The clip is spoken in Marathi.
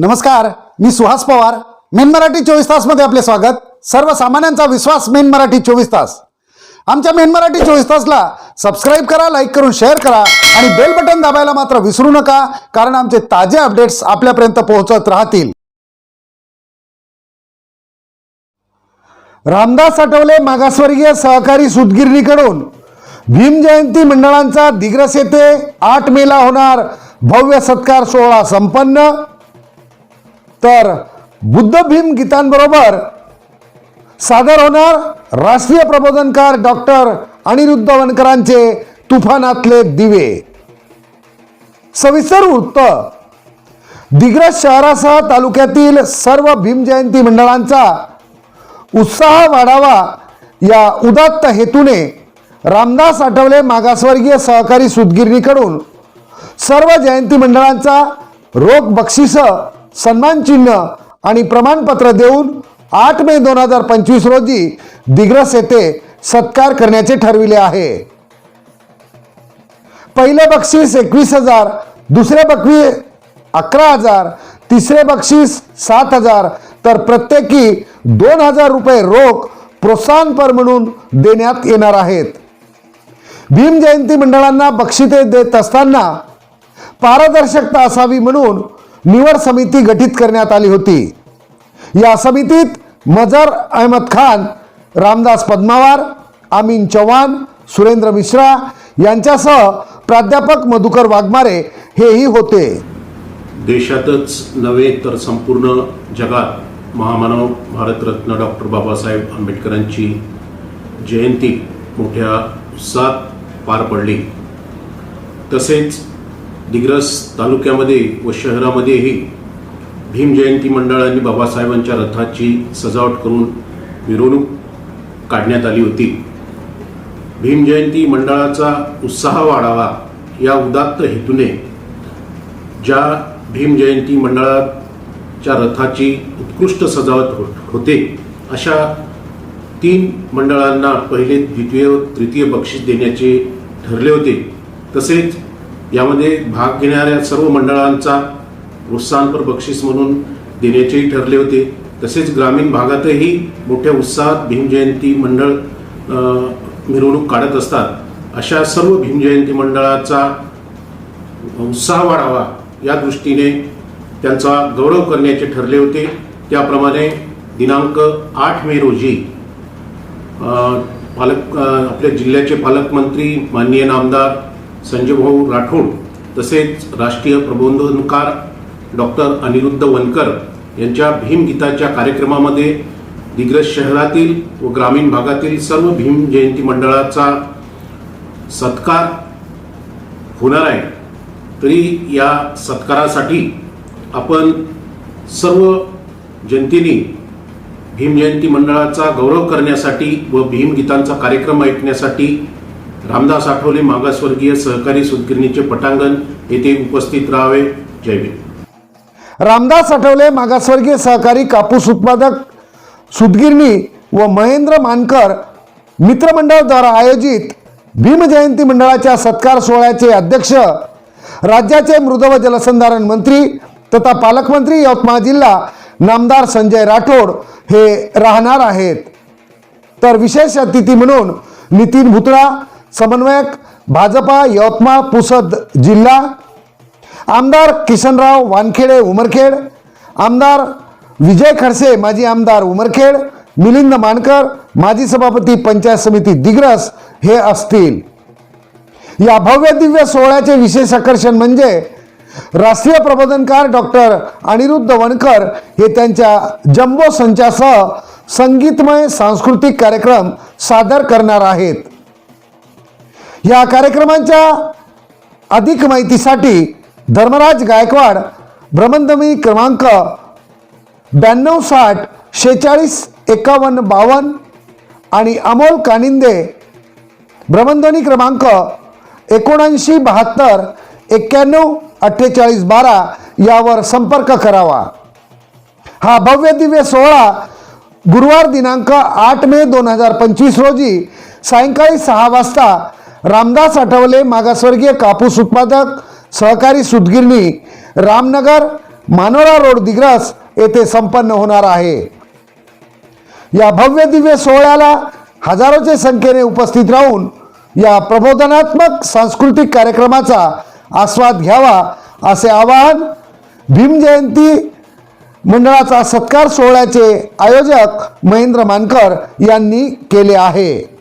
नमस्कार मी सुहास पवार. मेन मराठी चोवीस तासमध्ये आपले स्वागत. सर्वसामान्यांचा विश्वास मेन मराठी चोवीस तास. आमच्या मेन मराठी चोवीस तासला सबस्क्राईब करा लाईक करून शेअर करा आणि बेल बटन दाबायला मात्र विसरू नका कारण आमचे ताजे अपडेट्स आपल्यापर्यंत पोहोचत राहतील. रामदास आठवले मागासवर्गीय सहकारी सुतगिरणीकडून भीम जयंती मंडळांचा दिग्रस येथे आठ मेला होणार. भव्य सत्कार सोहळा संपन्न. तर बुद्ध भीम गीतांबरोबर सादर होणार राष्ट्रीय प्रबोधनकार डॉक्टर अनिरुद्ध वनकरांचे तुफानातले दिवे. सविस्तर वृत्त. दिग्रस शहरासह तालुक्यातील सर्व भीम जयंती मंडळांचा उत्साह वाढावा या उदात्त हेतूने रामदास आठवले मागासवर्गीय सहकारी सुतगिरणीकडून सर्व जयंती मंडळांचा रोख बक्षिसं सन्मान चिन्ह आणि प्रमाणपत्र देऊन आठ मे दोन हजार पंचवीस रोजी दिग्रस येथे सत्कार करण्याचे ठरविले आहे. पहिले बक्षीस एकवीस हजार दुसरे बक्षी अकरा हजार तिसरे बक्षीस सात हजार तर प्रत्येकी दोन हजार रुपये रोख प्रोत्साहनपर म्हणून देण्यात येणार आहेत. भीम जयंती मंडळांना बक्षिसे देत असताना पारदर्शकता असावी म्हणून निवड समिती गठीत करण्यात आली होती. या समितीत मजर अहमद खान रामदास पद्मावार आमीन चव्हाण सुरेंद्र मिश्रा यांच्यासह प्राध्यापक मधुकर वाघमारे हेही होते. देशातच नव्हे तर संपूर्ण जगात महामानव भारतरत्न डॉक्टर बाबासाहेब आंबेडकरांची जयंती मोठ्या उत्साहात पार पडली. तसेच दिग्रस तालुक्यामध्ये व शहरामध्येही भीम जयंती मंडळांनी बाबासाहेबांच्या रथाची सजावट करून मिरवणूक काढण्यात आली होती. भीम जयंती मंडळाचा उत्साह वाढावा या उदात्त हेतूने ज्या भीम जयंती मंडळाच्या रथाची उत्कृष्ट सजावट हो- होते अशा तीन मंडळांना पहिले द्वितीय व तृतीय बक्षीस देण्याचे ठरले होते. तसेच यामध्ये भाग घेणाऱ्या सर्व मंडळांचा प्रोत्साहनपर बक्षीस म्हणून देण्याचेही ठरले होते. तसेच ग्रामीण भागातही मोठ्या उत्साहात भीमजयंती मंडळ मिरवणूक काढत असतात. अशा सर्व भीम जयंती मंडळाचा उत्साह वाढावा या दृष्टीने त्यांचा गौरव करण्याचे ठरले होते. त्याप्रमाणे दिनांक आठ मे रोजी पालक आपल्या जिल्ह्याचे पालकमंत्री माननीय नामदार संजय भाऊ राठोड तसेच राष्ट्रीय प्रबोधनकार डॉक्टर अनिरुद्ध वनकर यांच्या भीमगीताच्या कार्यक्रमामध्ये दिग्रज शहरातील व ग्रामीण भागातील सर्व भीम जयंती मंडळाचा सत्कार होणार आहे. तरी या सत्कारासाठी आपण सर्व जनतेने भीम जयंती मंडळाचा गौरव करण्यासाठी व भीमगीतांचा कार्यक्रम ऐकण्यासाठी रामदास आठवले मागासवर्गीय सहकारी सुतगिरणीचे पटांगण येथे उपस्थित राहावे. जय भीम. रामदास आठवले मागासवर्गीय सहकारी कापूस उत्पादक सुतगिरणी व महेंद्र मानकर मित्रमंडळद्वारा आयोजित भीम जयंती मंडळाच्या सत्कार सोहळ्याचे अध्यक्ष राज्याचे मृद व जलसंधारण मंत्री तथा पालकमंत्री यवतमाळ जिल्हा नामदार संजय राठोड हे राहणार आहेत. तर विशेष अतिथी म्हणून नितीन भुतळा समन्वयक भाजपा यवतमाळ पुसद जिल्हा आमदार किशनराव वानखेडे उमरखेड आमदार विजय खडसे माजी आमदार उमरखेड मिलिंद मानकर माजी सभापती पंचायत समिती दिग्रस हे असतील. या भव्य दिव्य सोहळ्याचे विशेष आकर्षण म्हणजे राष्ट्रीय प्रबोधनकार डॉक्टर अनिरुद्ध वनकर हे त्यांच्या जम्बो संचासह संगीतमय सांस्कृतिक कार्यक्रम सादर करणार आहेत. या कार्यक्रमांच्या अधिक माहितीसाठी धर्मराज गायकवाड भ्रमणध्वनी क्रमांक ब्याण्णव साठ शेहेचाळीस एकावन्न बावन्न आणि अमोल कानिंदे भ्रमणध्वनी क्रमांक एकोणऐंशी बहात्तर एक्क्याण्णव अठ्ठेचाळीस बारा यावर संपर्क करावा. हा भव्य दिव्य सोहळा गुरुवार दिनांक आठ मे दोन हजार पंचवीस रोजी सायंकाळी सहा वाजता रामदास आठवले मागासवर्गीय कापूस उत्पादक सहकारी सूतगिरणी रामनगर मानोरा रोड दिग्रस येथे संपन्न होणार आहे. या भव्य दिव्य सोहळ्याला हजारोच्या संख्येने उपस्थित राहून या प्रबोधनात्मक सांस्कृतिक कार्यक्रमाचा आस्वाद घ्यावा असे आवाहन भीमजयंती मंडळाचा सत्कार सोहळ्याचे आयोजक महेंद्र मानकर यांनी केले आहे.